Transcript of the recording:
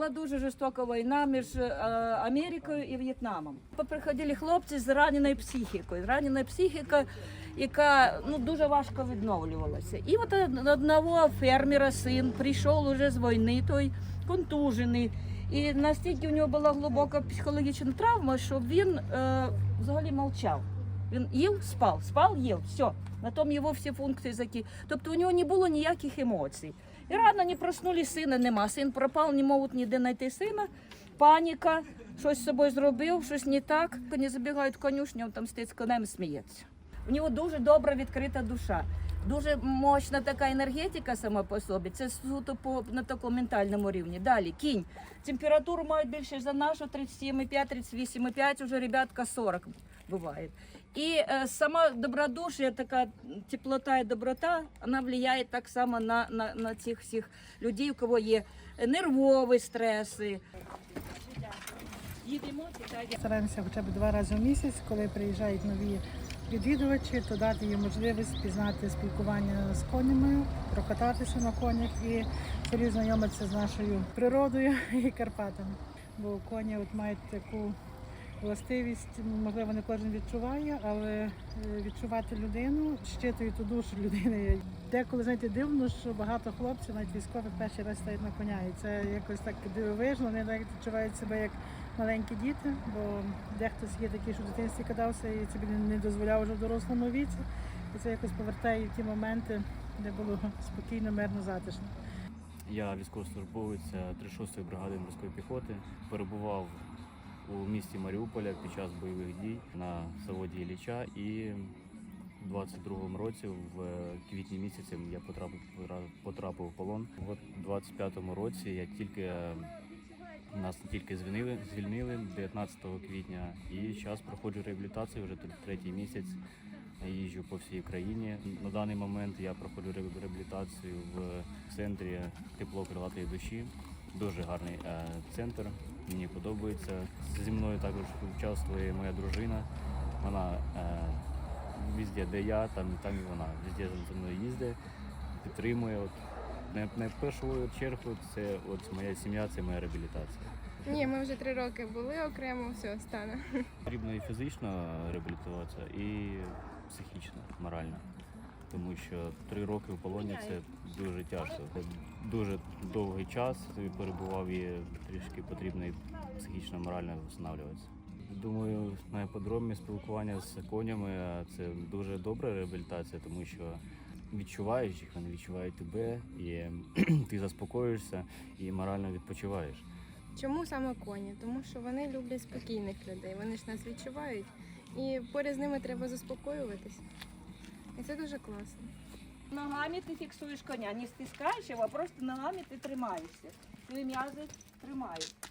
була дуже жорстока війна між е, Америкою і В'єтнамом. Приходили хлопці з раненою психікою. Ранена психіка, яка ну дуже важко відновлювалася. І от одного фермера син прийшов уже з війни, той контужений. І настільки у нього була глибока психологічна травма, що він е, взагалі мовчав. Він їв, спав, спав, їв, все. На тому його всі функції закі. Тобто у нього не було ніяких емоцій. І рано не проснули, сина нема. Син пропав, не можуть ніде знайти сина. Паніка, щось з собою зробив, щось не так. Вони забігають конюшню, там стоїть з конем сміється. У нього дуже добра відкрита душа. Дуже мощна така енергетика сама по собі. Це суто по на такому ментальному рівні. Далі кінь. Температуру мають більше за нашу 37,5, 38,5, уже ребятка 40 буває. І е, сама добродушие, така теплота і доброта, вона впливає так само на, на, на цих всіх людей, у кого є нервові стреси. Їдемо. Стараємося хоча б два рази в місяць, коли приїжджають нові відвідувачі, то дати їм можливість пізнати спілкування з конями, прокататися на конях і взагалі знайомитися з нашою природою і Карпатами. Бо коні от мають таку властивість, можливо, не кожен відчуває, але е, відчувати людину, щитують ту душу людини. Деколи знаєте, дивно, що багато хлопців, навіть військових, перший раз стають на коня. І це якось так дивовижно, вони навіть відчувають себе як маленькі діти, бо дехтось є такий, що в дитинстві кидався і собі не- дозволяв вже в дорослому віці. І це якось повертає в ті моменти, де було спокійно, мирно, затишно. Я військовослужбовець 36-ї бригади морської піхоти. Перебував у місті Маріуполя під час бойових дій на заводі Ілліча і в 22-му році, в квітні місяці, я потрапив потрапив в полон. От в 25-му році я тільки е, нас тільки звільнили, звільнили 19 квітня, і зараз проходжу реабілітацію вже тр- третій місяць. Їжджу по всій країні. На даний момент я проходжу реабілітацію в центрі тепло крилатої душі. Дуже гарний е, центр. Мені подобається. Зі мною також участвує моя дружина. Вона е, везде, де я, там, там і вона. Везде зі мною їздить, підтримує. От, не, не в першу чергу це от моя сім'я, це моя реабілітація. Ні, ми вже три роки були окремо, все стане. Потрібно і фізично реабілітуватися, і психічно, морально. Тому що три роки в полоні це дуже тяжко. Це дуже довгий час перебував і трішки потрібно і психічно, морально встановлюватися. Думаю, на іпподромі спілкування з конями це дуже добра реабілітація, тому що відчуваєш їх, вони відчувають тебе, і ти заспокоїшся і морально відпочиваєш. Чому саме коні? Тому що вони люблять спокійних людей. Вони ж нас відчувають, і поряд з ними треба заспокоюватись. І це дуже класно. Ногами ти фіксуєш коня, не стискаєш його, а просто ногами ти тримаєшся. Твої м'язи тримають.